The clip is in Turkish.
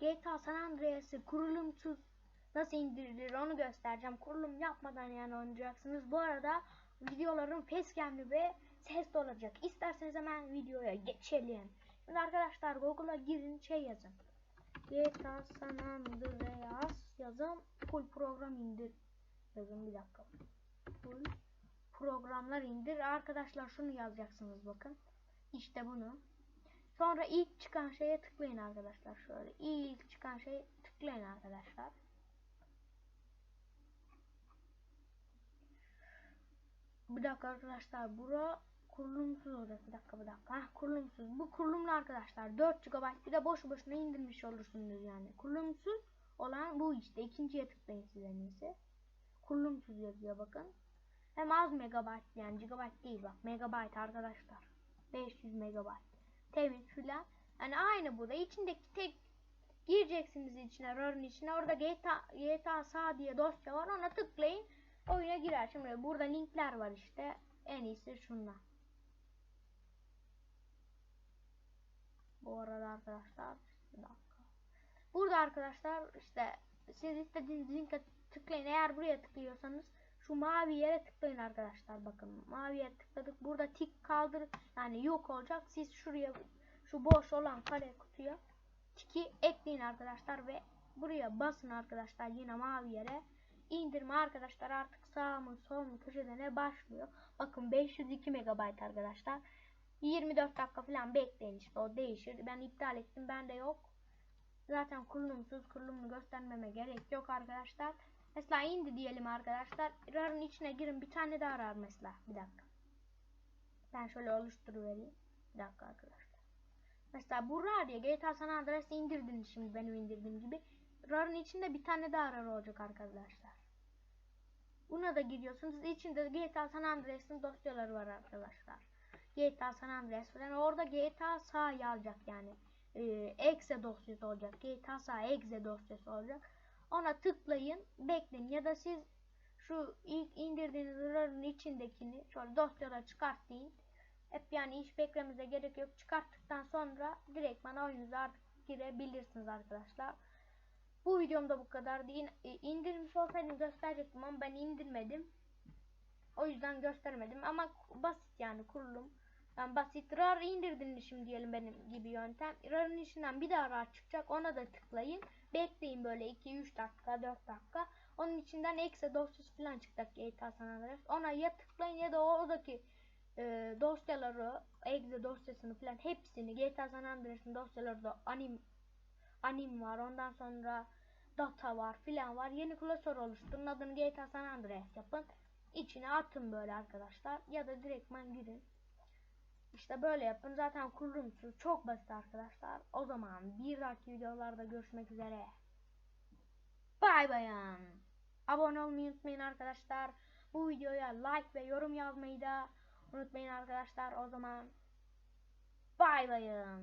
GTA San Andreas'ı kurulumsuz nasıl indirilir onu göstereceğim. Kurulum yapmadan yani oynayacaksınız. Bu arada videolarım facecam'li ve ses de olacak. İsterseniz hemen videoya geçelim. Şimdi arkadaşlar Google'a girin şey yazın. GTA San Andreas yazın. Full program indir. Yazın bir dakika. Full programlar indir. Arkadaşlar şunu yazacaksınız bakın. İşte bunu. Sonra ilk çıkan şeye tıklayın arkadaşlar. Şöyle ilk çıkan şeye tıklayın arkadaşlar. Bir dakika arkadaşlar. Bura kurulumsuz olacak. Bir dakika bir dakika. Heh, kurulumsuz. Bu kurulumlu arkadaşlar. 4 GB bir de boşu boşuna indirmiş olursunuz yani. Kurulumsuz olan bu işte. İkinciye tıklayın siz en iyisi. Kurulumsuz yazıyor bakın. Hem az megabayt yani gigabayt değil bak. Megabayt arkadaşlar. 500 megabayt. Temiz filan. Yani aynı bu da. içindeki tek gireceksiniz içine, RAR'ın içine. Orada GTA, GTA sağ diye dosya var. Ona tıklayın. Oyuna girer. Şimdi burada linkler var işte. En iyisi şunlar. Bu arada arkadaşlar bir dakika. Burada arkadaşlar işte siz istediğiniz linke tıklayın. Eğer buraya tıklıyorsanız şu mavi yere tıklayın arkadaşlar. Bakın mavi yere tıkladık. Burada tik kaldır yani yok olacak. Siz şuraya şu boş olan kare kutuya tiki ekleyin arkadaşlar ve buraya basın arkadaşlar yine mavi yere indirme arkadaşlar artık sağ mı sol mu köşede ne başlıyor. Bakın 502 MB arkadaşlar. 24 dakika falan bekleyin işte o değişir. Ben iptal ettim bende yok. Zaten kurulumsuz kurulumunu göstermeme gerek yok arkadaşlar. Mesela indi diyelim arkadaşlar. RAR'ın içine girin bir tane daha RAR mesela. Bir dakika. Ben şöyle oluşturuvereyim. Bir dakika arkadaşlar. Mesela bu RAR ya GTA San Andreas'ı indirdiniz şimdi benim indirdiğim gibi. RAR'ın içinde bir tane daha RAR olacak arkadaşlar. Buna da giriyorsunuz. İçinde GTA San Andreas'ın dosyaları var arkadaşlar. GTA San Andreas falan. Orada GTA sağ yazacak yani. Ee, exe dosyası olacak. GTA sağ exe dosyası olacak. Ona tıklayın. Bekleyin. Ya da siz şu ilk indirdiğiniz RAR'ın içindekini şöyle dosyaları çıkartayım. Hep yani hiç beklememize gerek yok. Çıkarttıktan sonra direkt bana oyunuza artık girebilirsiniz arkadaşlar. Bu videomda bu kadar. değil. İndirmiş olsaydım gösterecektim ama ben indirmedim. O yüzden göstermedim ama basit yani kurulum. Yani basit RAR indirdiniz şimdi diyelim benim gibi yöntem. RAR'ın içinden bir daha RAR çıkacak. Ona da tıklayın. Bekleyin böyle 2-3 dakika 4 dakika. Onun içinden exe dosyası falan çıkacak GTA San Andreas. Ona ya tıklayın ya da oradaki e, dosyaları exe dosyasını falan hepsini GTA San Andreas'ın dosyaları da anim anim var. Ondan sonra data var filan var. Yeni klasör oluşturun. Adını GTA San Andreas yapın. İçine atın böyle arkadaşlar. Ya da direktman girin. İşte böyle yapın. Zaten kurulumsuz. Çok basit arkadaşlar. O zaman bir dahaki videolarda görüşmek üzere. Bay bayan. Abone olmayı unutmayın arkadaşlar. Bu videoya like ve yorum yazmayı da unutmayın arkadaşlar. O zaman bay bayan.